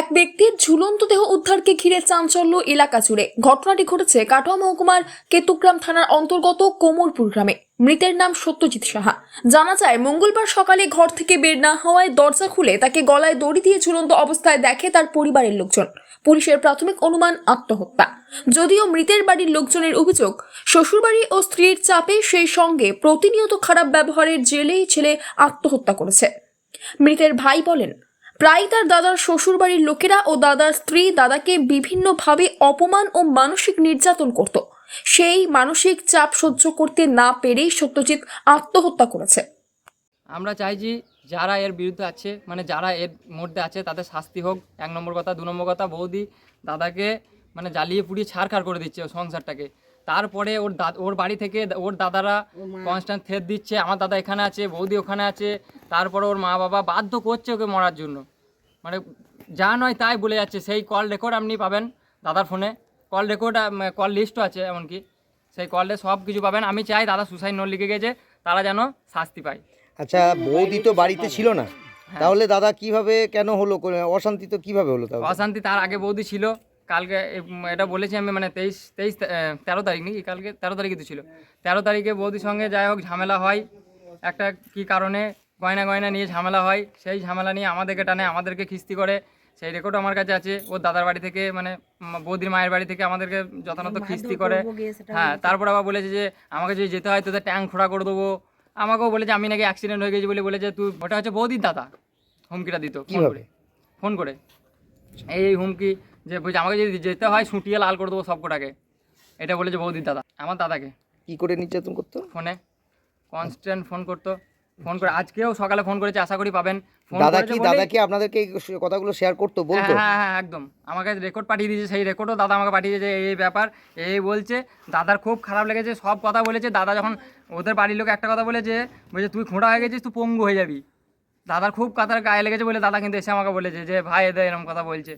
এক ব্যক্তির ঝুলন্ত দেহ উদ্ধারকে ঘিরে চাঞ্চল্য এলাকা জুড়ে। ঘটনাটি ঘটেছে কাটোয়া মহকুমার কেতুগ্রাম থানার অন্তর্গত কোমরপুর গ্রামে। মৃতের নাম সত্যজিৎ সাহা। জানা যায়, মঙ্গলবার সকালে ঘর থেকে বের না হওয়ায় দরজা খুলে তাকে গলায় দড়ি দিয়ে ঝুলন্ত অবস্থায় দেখে তার পরিবারের লোকজন। পুলিশের প্রাথমিক অনুমান আত্মহত্যা। যদিও মৃতের বাড়ির লোকজনের অভিযোগ, শ্বশুরবাড়ি ও স্ত্রীর চাপে সেই সঙ্গে প্রতিনিয়ত খারাপ ব্যবহারের জেলেই ছেলে আত্মহত্যা করেছে। মৃতের ভাই বলেন প্রায় তার দাদার শ্বশুরবাড়ির লোকেরা ও দাদার স্ত্রী দাদাকে বিভিন্নভাবে অপমান ও মানসিক নির্যাতন করত। সেই মানসিক চাপ সহ্য করতে না পেরেই সত্যজিৎ আত্মহত্যা করেছে। আমরা চাইছি যারা এর বিরুদ্ধে আছে মানে যারা এর মধ্যে আছে, তাদের শাস্তি হোক। এক নম্বর কথা। দু নম্বর কথা, বৌদি দাদাকে মানে জ্বালিয়ে পুড়িয়ে ছাড়খাড় করে দিচ্ছে সংসারটাকে। তারপরে ওর ওর বাড়ি থেকে ওর দাদারা কনস্ট্যান্ট থেট দিচ্ছে আমার দাদা এখানে আছে বৌদি ওখানে আছে তারপরে ওর মা বাবা বাধ্য করছে ওকে মরার জন্য। মানে যা নয় তাই বলে যাচ্ছে সেই কল রেকর্ড আপনি পাবেন দাদার ফোনে কল রেকর্ড কল লিস্টও আছে এমনকি। সেই কলে সব কিছু পাবেন। আমি চাই দাদা সুসাইড নোট লিখে গেছে তারা যেন শাস্তি পায়। আচ্ছা বৌদি তো বাড়িতে ছিল না। তাহলে দাদা কীভাবে কেন হলো? অশান্তি তো কীভাবে হলো অশান্তি তার আগে বৌদি ছিল। কালকে এটা বলেছি আমি মানে তেইশ তেইশ তেরো তারিখ নাকি? কালকে তেরো তারিখে তো ছিল। তেরো তারিখে বৌদির সঙ্গে যাই হোক ঝামেলা হয়। একটা কি কারণে গয়না গয়না নিয়ে ঝামেলা হয় সেই ঝামেলা নিয়ে আমাদেরকে টানে আমাদেরকে খিস্তি করে। সেই রেকর্ডও আমার কাছে আছে। ওর দাদার বাড়ি থেকে মানে বৌদির মায়ের বাড়ি থেকে আমাদেরকে যথাযথ খিস্তি করে। হ্যাঁ তারপর আবার বলেছে যে আমাকে যদি যেতে হয় তোদের ট্যাঙ্ক খোঁড়া করে দেবো। আমাকেও বলেছে আমি নাকি অ্যাক্সিডেন্ট হয়ে গেছি বলে বলেছে তুই ওটা হচ্ছে বৌদির দাদা। হুমকিটা দিত ফোন করে। ফোন করে। এই হুমকি যে বলছে আমাকে যদি যেতে হয় শুটিয়ে লাল করে দেবো সব কটাকে এটা বলেছে বৌদির দাদা আমার দাদাকে। কি করে নির্যাতন করতো? ফোনে। কনস্ট্যান্ট ফোন করতো। ফোন করে আজকেও সকালে ফোন করেছে আশা করি পাবেন। ফোন দাদা কি দাদা কি আপনাদেরকে এই কথাগুলো শেয়ার করতো বলতো? হ্যাঁ হ্যাঁ হ্যাঁ একদম। আমাকে রেকর্ড পাঠিয়ে দিয়েছে সেই রেকর্ডও দাদা আমাকে পাঠিয়ে দিয়েছে এই এই ব্যাপার এই বলছে। দাদার খুব খারাপ লেগেছে সব কথা বলেছে। দাদা যখন ওদের বাড়ির লোক একটা কথা বলেছে বলছে তুই খোঁড়া হয়ে গেছিস তুই পঙ্গু হয়ে যাবি। দাদার খুব কথার গায়ে লেগেছে বলে দাদা কিন্তু এসে আমাকে বলেছে যে ভাই এদের এরকম কথা বলছে।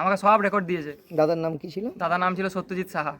আমাকে সব রেকর্ড দিয়েছে। দাদার নাম কি ছিল? দাদার নাম ছিল সত্যজিৎ সাহা।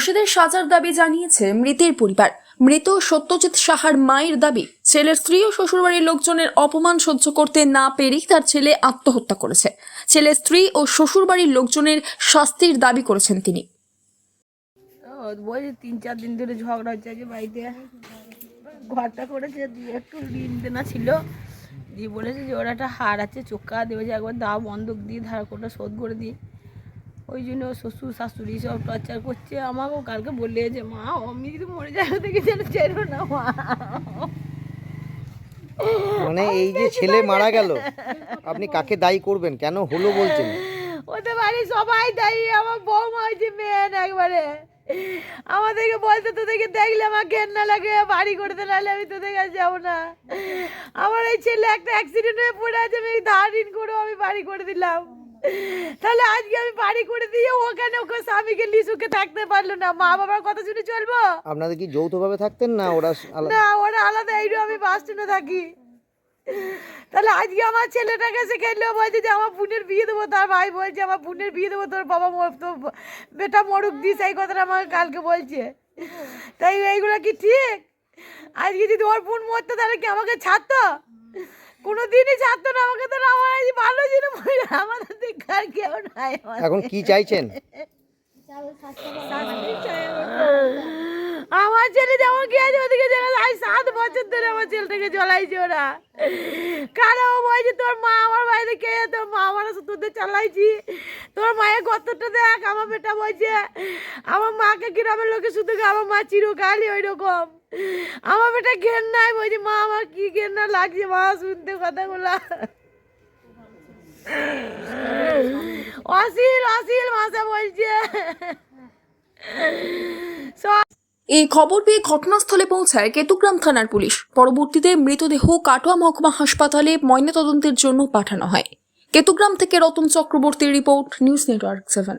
দোষীদের সাজার দাবি জানিয়েছে মৃতের পরিবার। মৃত সত্যজিৎ সাহার মায়ের দাবি, ছেলের স্ত্রী ও শ্বশুরবাড়ির লোকজনের অপমান সহ্য করতে না পেরেই তার ছেলে আত্মহত্যা করেছে। ছেলের স্ত্রী ও শ্বশুরবাড়ির লোকজনের শাস্তির দাবি করেছেন তিনি। তিন চার দিন ধরে ঝগড়া হচ্ছে যে বাড়িতে ঘরটা করেছে, দিয়ে একটু ঋণ দেনা ছিল। দিয়ে বলেছে যে ওর একটা হার আছে, চোখা দেবে যে একবার দাও বন্ধক দিয়ে ধার করে শোধ করে দিই। ওই জন্য শ্বশুর শাশুড়ি সব টর্চার করছে। আমাকেও কালকে বললে যে মা আমি যদি মরে যাই থেকে যেন চেরো না মা। মানে এই যে ছেলে মারা গেল আপনি কাকে দায়ী করবেন? কেন হলো বলছেন? ওদের বাড়ি সবাই দায়ী আমার বৌমা হয়েছে মেন একবারে। আমাদেরকে বলতে তোদেরকে দেখলে আমার ঘেন্না লাগে বাড়ি করতে নাহলে আমি তোদের কাছে যাব না। আমার এই ছেলে একটা অ্যাক্সিডেন্ট হয়ে পড়ে আছে আমি ধার ঋণ করেও আমি বাড়ি করে দিলাম। তাহলে আজকে আমি বাড়ি করে দিয়ে ওখানে ওকে স্বামীকে লিসুকে থাকতে পারল না। মা বাবার কথা শুনে চলবো? আপনাদের কি যৌথভাবে থাকতেন না ওরা না ওরা আলাদা এইটু আমি বাস স্ট্যান্ডে থাকি। তাহলে আজকে আমার ছেলেটাকে সে খেললে বলছে যে আমার বোনের বিয়ে দেবো তার ভাই বলছে আমার বোনের বিয়ে দেবো তোর বাবা মর ব- বেটা মরুক দিস এই কথাটা আমাকে কালকে বলছে। তাই এইগুলো কি ঠিক? আজকে যদি ওর বোন মরতো তাহলে কি আমাকে ছাড়তো? কোনো দিনই ছাড়তো না আমাকে তাহলে আমার এই ভালো ছিল আমাদের দিকে আর কেউ নাই। এখন কি চাইছেন? আমার ছেলে যেমন কি আছে ওদিকে আজ সাত বছর ধরে আমার ছেলেটাকে জ্বলাইছে ওরা। কারও বলছে তোর মা আমার বাড়িতে কে? তোর মা আমার তোদের চালাইছি। তোর মায়ের গতটা দেখ আমার বেটা বলছে আমার মাকে গ্রামের লোকে শুধু আমার মা চিরকালই ওই রকম আমার বেটা ঘেন নাই বলছে, মা, আমার কি ঘেন্না লাগছে? মা, শুনতে কথাগুলা। অশীল অশীল ভাষা বলছে। এই খবর পেয়ে ঘটনাস্থলে পৌঁছায় কেতুগ্রাম থানার পুলিশ। পরবর্তীতে মৃতদেহ কাটোয়া মহকুমা হাসপাতালে ময়নাতদন্তের জন্য পাঠানো হয়। কেতুগ্রাম থেকে রতন চক্রবর্তীর report, news network seven.